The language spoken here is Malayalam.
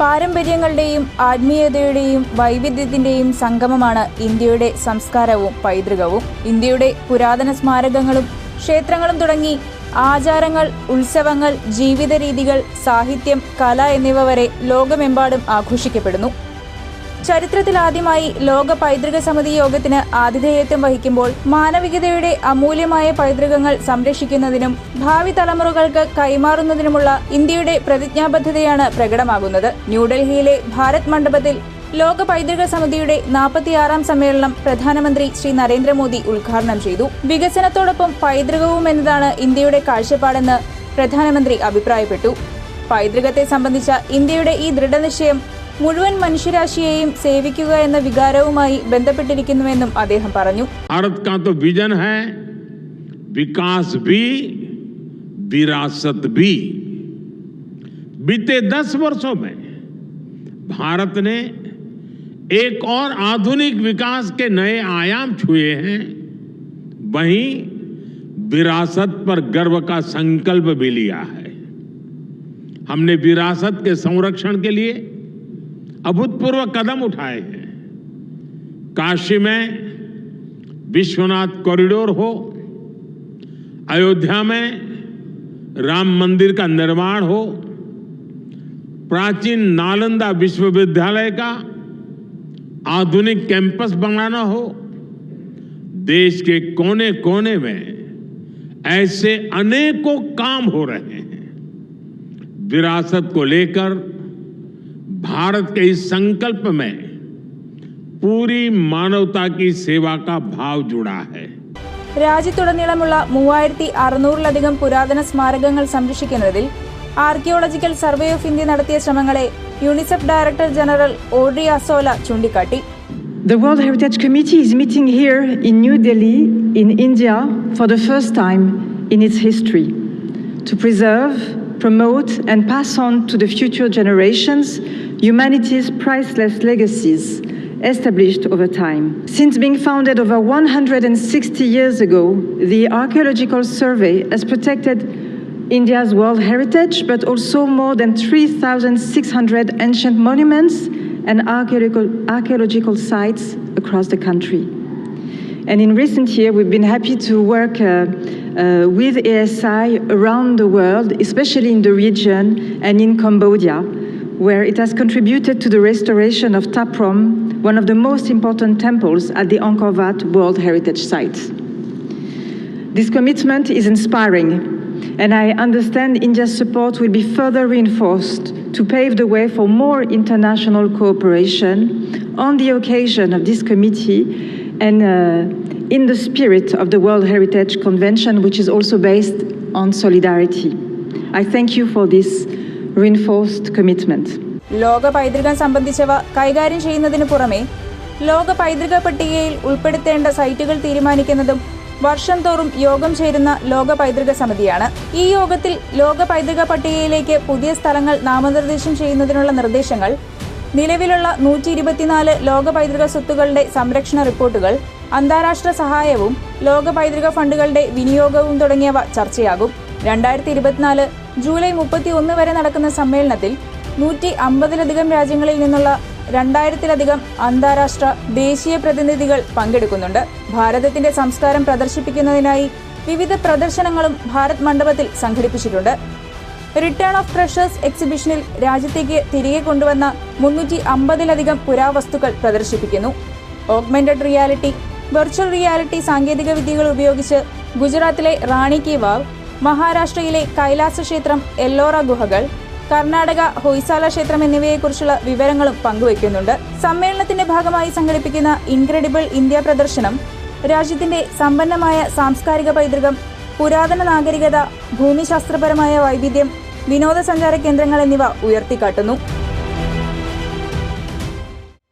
പാരമ്പര്യങ്ങളുടെയും ആത്മീയതയുടെയും വൈവിധ്യത്തിന്റെയും സംഗമമാണ് ഇന്ത്യയുടെ സംസ്കാരവും പൈതൃകവും. ഇന്ത്യയുടെ പുരാതന സ്മാരകങ്ങളും ക്ഷേത്രങ്ങളും തുടങ്ങി ആചാരങ്ങൾ ഉത്സവങ്ങൾ ജീവിത രീതികൾ സാഹിത്യം കല എന്നിവ വരെ ലോകമെമ്പാടും ആഘോഷിക്കപ്പെടുന്നു. ചരിത്രത്തിൽ ആദ്യമായി ലോക പൈതൃക സമിതി യോഗത്തിന് ആതിഥേയത്വം വഹിക്കുമ്പോൾ മാനവികതയുടെ അമൂല്യമായ പൈതൃകങ്ങൾ സംരക്ഷിക്കുന്നതിനും ഭാവി തലമുറകൾക്ക് കൈമാറുന്നതിനുമുള്ള ഇന്ത്യയുടെ പ്രതിജ്ഞാബദ്ധതയാണ് പ്രകടമാകുന്നത്. ന്യൂഡൽഹിയിലെ ഭാരത് മണ്ഡപത്തിൽ ലോക പൈതൃക സമിതിയുടെ നാൽപ്പത്തിയാറാം സമ്മേളനം പ്രധാനമന്ത്രി ശ്രീ നരേന്ദ്രമോദി ഉദ്ഘാടനം ചെയ്തു. വികസനത്തോടൊപ്പം പൈതൃകവും എന്നതാണ് ഇന്ത്യയുടെ കാഴ്ചപ്പാടെന്ന് പ്രധാനമന്ത്രി അഭിപ്രായപ്പെട്ടു. പൈതൃകത്തെ സംബന്ധിച്ച ഇന്ത്യയുടെ ഈ ദൃഢനിശ്ചയം മുഴുവൻ മനുഷ്യരാശിയെയും സേവിക്കുക എന്ന വികാരവുമായി ബന്ധപ്പെട്ടിരിക്കുന്നുവെന്നും അദ്ദേഹം പറഞ്ഞു भारत का तो विजन है विकास भी विरासत भी बीते दस वर्षों में भारत ने एक और आधुनिक विकास के नए आयाम छुए हैं वहीं विरासत पर गर्व का संकल्प भी लिया है हमने विरासत के संरक्षण के लिए अभूतपूर्व कदम उठाए हैं। काशी में विश्वनाथ कॉरिडोर हो, अयोध्या में राम मंदिर का निर्माण हो, प्राचीन नालंदा विश्वविद्यालय का आधुनिक कैंपस बनाना हो, देश के कोने कोने में ऐसे अनेकों काम हो रहे हैं। विरासत को लेकर भारत के इस संकल्प में पूरी मानवता की सेवा का भाव जुड़ा है രാജ്യത്തുടനീളമുള്ള മൂവായിരത്തി അറുന്നൂറിലധികം പുരാതന സ്മാരകങ്ങൾ സംരക്ഷിക്കുന്നതിൽ ആർക്കിയോളജിക്കൽ സർവേ ഓഫ് ഇന്ത്യ നടത്തിയ ശ്രമങ്ങളെ UNICEF director general Audrey Azoulay ചൂണ്ടിക്കാട്ടി The World Heritage Committee is meeting here in New Delhi, in India, for the first time in its history to preserve, promote, and pass on to the future generations humanity's priceless legacies established over time. Since being founded over 160 years ago, the Archaeological Survey has protected India's World Heritage, but also more than 3,600 ancient monuments and archaeological, sites across the country. And in recent years, we've been happy to work uh, uh, with ASI around the world, especially in the region and in Cambodia, where it has contributed to the restoration of Taprom, one of the most important temples at the Angkor Wat World Heritage Site. This commitment is inspiring, and I understand India's support will be further reinforced to pave the way for more international cooperation on the occasion of this committee and uh, in the spirit of the World Heritage Convention, which is also based on solidarity. I thank you for this reinforced commitment. ലോക പൈതൃകം സംബന്ധിച്ചവ കൈകാര്യം ചെയ്യുന്നതിനു പുറമെ ലോക പൈതൃക പട്ടികയിൽ ഉൾപ്പെടുത്തേണ്ട സൈറ്റുകൾ തീരുമാനിക്കുന്നതും വർഷം തോറും യോഗം ചേരുന്ന ലോക പൈതൃക സമിതിയാണ് ഈ യോഗത്തിൽ ലോക പൈതൃക പട്ടികയിലേക്ക് പുതിയ സ്ഥലങ്ങൾ നാമനിർദ്ദേശം ചെയ്യുന്നതിനുള്ള നിർദ്ദേശങ്ങൾ നിലവിലുള്ള നൂറ്റി ഇരുപത്തിനാല് ലോക പൈതൃക സ്വത്തുക്കളുടെ സംരക്ഷണ റിപ്പോർട്ടുകൾ അന്താരാഷ്ട്ര സഹായവും ലോക പൈതൃക ഫണ്ടുകളുടെ വിനിയോഗവും തുടങ്ങിയവ ചർച്ചയാകും രണ്ടായിരത്തി ഇരുപത്തിനാല് ജൂലൈ മുപ്പത്തി ഒന്ന് വരെ നടക്കുന്ന സമ്മേളനത്തിൽ നൂറ്റി അമ്പതിലധികം രാജ്യങ്ങളിൽ നിന്നുള്ള രണ്ടായിരത്തിലധികം അന്താരാഷ്ട്ര ദേശീയ പ്രതിനിധികൾ പങ്കെടുക്കുന്നുണ്ട്. ഭാരതത്തിന്റെ സംസ്കാരം പ്രദർശിപ്പിക്കുന്നതിനായി വിവിധ പ്രദർശനങ്ങളും ഭാരത് മണ്ഡപത്തിൽ സംഘടിപ്പിച്ചിട്ടുണ്ട്. റിട്ടേൺ ഓഫ് ട്രഷേഴ്സ് എക്സിബിഷനിൽ രാജ്യത്തേക്ക് തിരികെ കൊണ്ടുവന്ന മുന്നൂറ്റി അമ്പതിലധികം പുരാവസ്തുക്കൾ പ്രദർശിപ്പിക്കുന്നു. ഓഗ്മെന്റഡ് റിയാലിറ്റി വെർച്വൽ റിയാലിറ്റി സാങ്കേതിക വിദ്യകൾ ഉപയോഗിച്ച് ഗുജറാത്തിലെ റാണി കി വാവ് മഹാരാഷ്ട്രയിലെ കൈലാസ ക്ഷേത്രം എല്ലോറ ഗുഹകൾ കർണാടക ഹൊയ്സാല ക്ഷേത്രം എന്നിവയെക്കുറിച്ചുള്ള വിവരങ്ങളും പങ്കുവയ്ക്കുന്നുണ്ട്. സമ്മേളനത്തിന്റെ ഭാഗമായി സംഘടിപ്പിക്കുന്ന ഇൻക്രെഡിബിൾ ഇന്ത്യ പ്രദർശനം രാജ്യത്തിന്റെ സമ്പന്നമായ സാംസ്കാരിക പൈതൃകം പുരാതന നാഗരികത ഭൂമിശാസ്ത്രപരമായ വൈവിധ്യം വിനോദസഞ്ചാര കേന്ദ്രങ്ങൾ എന്നിവ ഉയർത്തിക്കാട്ടുന്നു.